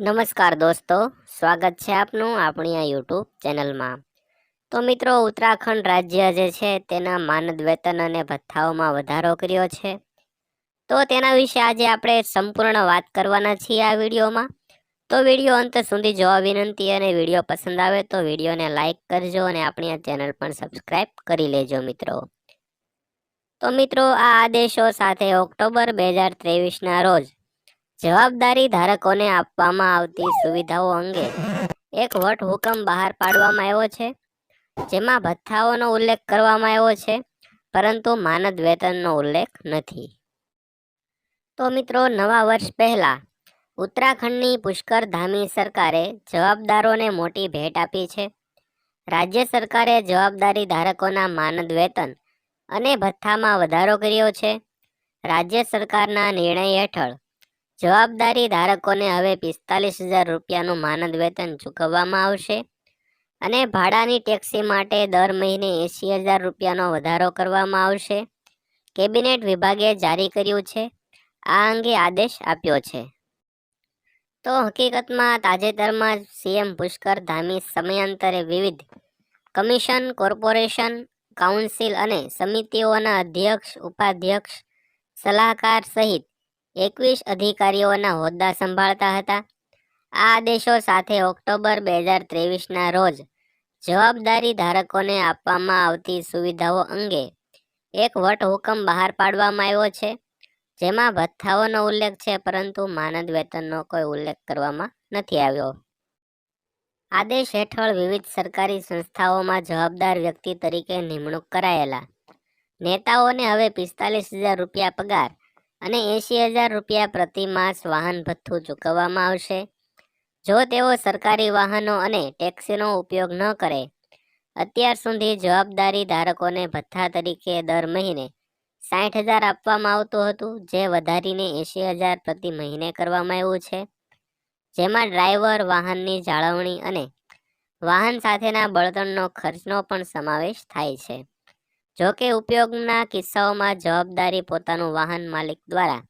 નમસ્કાર દોસ્તો, સ્વાગત છે આપનું આપણી આ યુટ્યુબ ચેનલમાં. તો મિત્રો, ઉત્તરાખંડ રાજ્ય જે છે તેના માનદ વેતન અને ભથ્થાઓમાં વધારો કર્યો છે. તો તેના વિશે આજે આપણે સંપૂર્ણ વાત કરવાના છીએ આ વિડીયોમાં. તો વીડિયો અંત સુધી જોવા વિનંતી અને વીડિયો પસંદ આવે તો વિડીયોને લાઇક કરજો અને આપણી આ ચેનલ પણ સબસ્ક્રાઈબ કરી લેજો મિત્રો. તો મિત્રો, આ આદેશો સાથે ઓક્ટોબર બે હજાર ત્રેવીસના રોજ જવાબદારી ધારકોને આપવામાં આવતી સુવિધાઓ અંગે એક વટ હુકમ બહાર પાડવામાં આવ્યો છે, જેમાં ભથ્થાઓનો ઉલ્લેખ કરવામાં આવ્યો છે, પરંતુ માનદ વેતનનો ઉલ્લેખ નથી. તો મિત્રો, નવા વર્ષ પહેલા ઉત્તરાખંડની પુષ્કર ધામી સરકારે જવાબદારોને મોટી ભેટ આપી છે. રાજ્ય સરકારે જવાબદારી ધારકોના માનદ વેતન અને ભથ્થામાં વધારો કર્યો છે. રાજ્ય સરકારના નિર્ણય હેઠળ જવાબદારી ધારકોને હવે પિસ્તાલીસ હજાર રૂપિયાનું માનદ વેતન ચૂકવવામાં આવશે અને ભાડાની ટેક્સી માટે દર મહિને એંસી હજાર રૂપિયાનો વધારો કરવામાં આવશે. કેબિનેટ વિભાગે જારી કર્યું છે. આ અંગે આદેશ આપ્યો છે. તો હકીકતમાં તાજેતરમાં સીએમ પુષ્કર ધામી સમયાંતરે વિવિધ કમિશન, કોર્પોરેશન, કાઉન્સિલ અને સમિતિઓના અધ્યક્ષ, ઉપાધ્યક્ષ, સલાહકાર સહિત એકવીસ અધિકારીઓના હોદ્દા સંભાળતા હતા. આ આદેશો સાથે ઓક્ટોબર બે હજાર ત્રેવીસના રોજ જવાબદારી ધારકોને આપવામાં આવતી સુવિધાઓ અંગે એક વટહુકમ બહાર પાડવામાં આવ્યો છે. જેમાં ભથ્થાઓનો ઉલ્લેખ છે, પરંતુ માનદ વેતનનો કોઈ ઉલ્લેખ કરવામાં નથી આવ્યો. આદેશ હેઠળ વિવિધ સરકારી સંસ્થાઓમાં જવાબદાર વ્યક્તિ તરીકે નિમણૂક કરાયેલા. નેતાઓને હવે પિસ્તાલીસ હજાર રૂપિયા પગાર અને એંશી હજાર રૂપિયા પ્રતિ માસ વાહન ભથ્થું ચૂકવવામાં આવશે. જો તેઓ સરકારી વાહનો અને ટેક્સીનો ઉપયોગ ન કરે, અત્યાર સુધી જવાબદારી ધારકોને ભથ્થા તરીકે દર મહિને સાઠ હજાર આપવામાં આવતું હતું, જે વધારીને એંશી હજાર પ્રતિ મહિને કરવામાં આવ્યું છે. જેમાં ડ્રાઈવર, વાહનની જાળવણી અને વાહન સાથેના બળતણનો ખર્ચનો પણ સમાવેશ થાય છે. જો કે ઉપયોગના કિસ્સાઓમાં જવાબદારી પોતાનું વાહન માલિક દ્વારા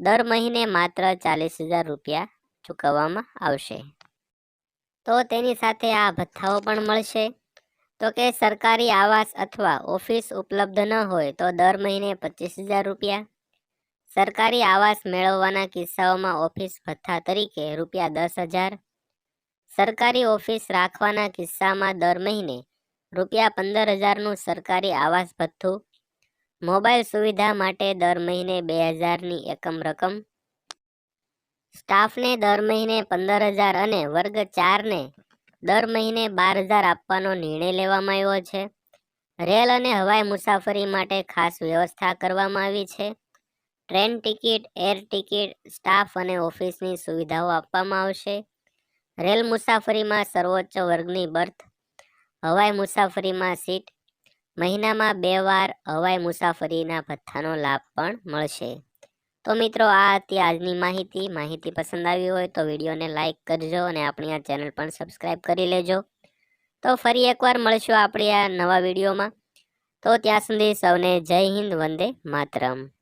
દર મહિને માત્ર ચાલીસ હજાર રૂપિયા ચૂકવવામાં આવશે. તો તેની સાથે આ ભથ્થાઓ પણ મળશે. તો કે સરકારી આવાસ અથવા ઓફિસ ઉપલબ્ધ ન હોય તો દર મહિને પચીસ હજાર રૂપિયા. સરકારી આવાસ મેળવવાના કિસ્સાઓમાં ઓફિસ ભથ્થા તરીકે રૂપિયા દસ હજાર. સરકારી ઓફિસ રાખવાના કિસ્સામાં દર મહિને રૂપિયા પંદર હજારનું સરકારી આવાસ ભથ્થું, મોબાઈલ સુવિધા માટે દર મહિને બે હજારની એકમ રકમ, સ્ટાફને દર મહિને પંદર હજાર અને વર્ગ ચારને દર મહિને બાર હજાર આપવાનો નિર્ણય લેવામાં આવ્યો છે. રેલ અને હવાઈ મુસાફરી માટે ખાસ વ્યવસ્થા કરવામાં આવી છે. Train ticket, air ticket, staff અને ઓફિસની સુવિધાઓ આપવામાં આવશે. રેલ મુસાફરીમાં સર્વોચ્ચ વર્ગની બર્થ હવાઈ મુસાફરીમાં સીટ. મહિનામાં બે વાર હવાઈ મુસાફરીના ભથ્થાનો લાભ પણ મળશે. તો મિત્રો, આ હતી આજની માહિતી. માહિતી પસંદ આવી હોય તો વિડીયોને લાઇક કરજો અને આપણી આ ચેનલ પણ સબસ્ક્રાઈબ કરી લેજો. તો ફરી એકવાર મળશું આપણી આ નવા વિડીયોમાં. તો ત્યાં સુધી સૌને જય હિન્દ, વંદે માતરમ.